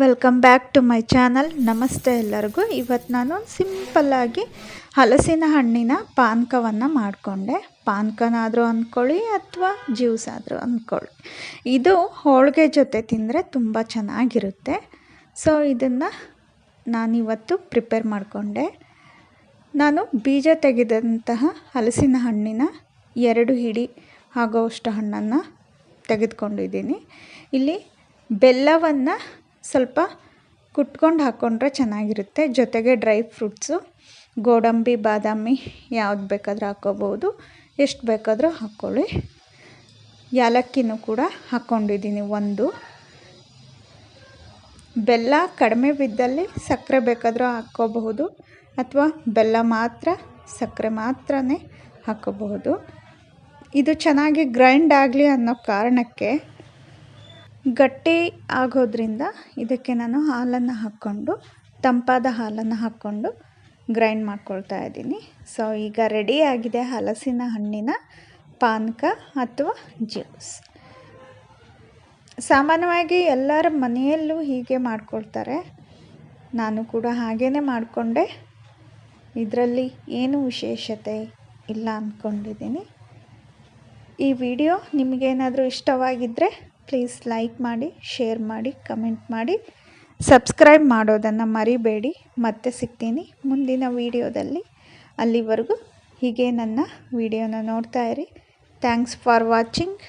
Welcome back to my channel ನಮಸ್ತೆ ಎಲ್ಲರಿಗೂ. ಇವತ್ತು ನಾನು ಸಿಂಪಲ್ಲಾಗಿ ಹಲಸಿನ ಹಣ್ಣಿನ ಪಾನಕವನ್ನು ಮಾಡಿಕೊಂಡೆ. ಪಾನಕನಾದರೂ ಅಂದ್ಕೊಳ್ಳಿ ಅಥವಾ ಜ್ಯೂಸ್ ಆದರೂ ಅಂದ್ಕೊಳ್ಳಿ ಇದು ಹೋಳಿಗೆ ಜೊತೆ ತಿಂದರೆ ತುಂಬ ಚೆನ್ನಾಗಿರುತ್ತೆ. ಸೊ ಇದನ್ನು ನಾನಿವತ್ತು ಪ್ರಿಪೇರ್ ಮಾಡಿಕೊಂಡೆ. ನಾನು ಬೀಜ ತೆಗೆದಂತಹ ಹಲಸಿನ ಹಣ್ಣಿನ ಎರಡು ಹಿಡಿ ಆಗೋವಷ್ಟು ಹಣ್ಣನ್ನು ತೆಗೆದುಕೊಂಡಿದ್ದೀನಿ. ಇಲ್ಲಿ ಬೆಲ್ಲವನ್ನು ಸ್ವಲ್ಪ ಕುಟ್ಕೊಂಡು ಹಾಕ್ಕೊಂಡ್ರೆ ಚೆನ್ನಾಗಿರುತ್ತೆ. ಜೊತೆಗೆ ಡ್ರೈ ಫ್ರೂಟ್ಸು, ಗೋಡಂಬಿ, ಬಾದಾಮಿ ಯಾವ್ದು ಬೇಕಾದರೂ ಹಾಕ್ಕೋಬೋದು ಎಷ್ಟು ಬೇಕಾದರೂ ಹಾಕ್ಕೊಳ್ಳಿ. ಏಲಕ್ಕಿನೂ ಕೂಡ ಹಾಕ್ಕೊಂಡಿದ್ದೀನಿ ಒಂದು. ಬೆಲ್ಲ ಕಡಿಮೆ ಬಿದ್ದಲ್ಲಿ ಸಕ್ಕರೆ ಬೇಕಾದರೂ ಹಾಕ್ಕೋಬಹುದು. ಅಥವಾ ಬೆಲ್ಲ ಮಾತ್ರ, ಸಕ್ಕರೆ ಮಾತ್ರನೇ ಹಾಕ್ಕೋಬಹುದು. ಇದು ಚೆನ್ನಾಗಿ ಗ್ರೈಂಡ್ ಆಗಲಿ ಅನ್ನೋ ಕಾರಣಕ್ಕೆ ಗಟ್ಟಿ ಆಗೋದ್ರಿಂದ ಇದಕ್ಕೆ ನಾನು ಹಾಲನ್ನು ಹಾಕ್ಕೊಂಡು, ತಂಪಾದ ಹಾಲನ್ನು ಹಾಕ್ಕೊಂಡು ಗ್ರೈಂಡ್ ಮಾಡ್ಕೊಳ್ತಾ ಇದ್ದೀನಿ. ಸೊ, ಈಗ ರೆಡಿಯಾಗಿದೆ ಹಲಸಿನ ಹಣ್ಣಿನ ಪಾನಕ ಅಥವಾ ಜ್ಯೂಸ್. ಸಾಮಾನ್ಯವಾಗಿ ಎಲ್ಲರ ಮನೆಯಲ್ಲೂ ಹೀಗೆ ಮಾಡ್ಕೊಳ್ತಾರೆ. ನಾನು ಕೂಡ ಹಾಗೇ ಮಾಡಿಕೊಂಡೆ. ಇದರಲ್ಲಿ ಏನು ವಿಶೇಷತೆ ಇಲ್ಲ ಅಂದ್ಕೊಂಡಿದ್ದೀನಿ. ಈ ವಿಡಿಯೋ ನಿಮಗೇನಾದರೂ ಇಷ್ಟವಾಗಿದ್ದರೆ ಪ್ಲೀಸ್ ಲೈಕ್ ಮಾಡಿ ಶೇರ್ ಮಾಡಿ ಕಮೆಂಟ್ ಮಾಡಿ. ಸಬ್ಸ್ಕ್ರೈಬ್ ಮಾಡೋದನ್ನು ಮರಿಬೇಡಿ. ಮತ್ತೆ ಸಿಗ್ತೀನಿ ಮುಂದಿನ ವೀಡಿಯೋದಲ್ಲಿ. ಅಲ್ಲಿವರೆಗೂ ಹೀಗೆ ನನ್ನ ವಿಡಿಯೋನ ನೋಡ್ತಾ ಇರಿ. Thanks for watching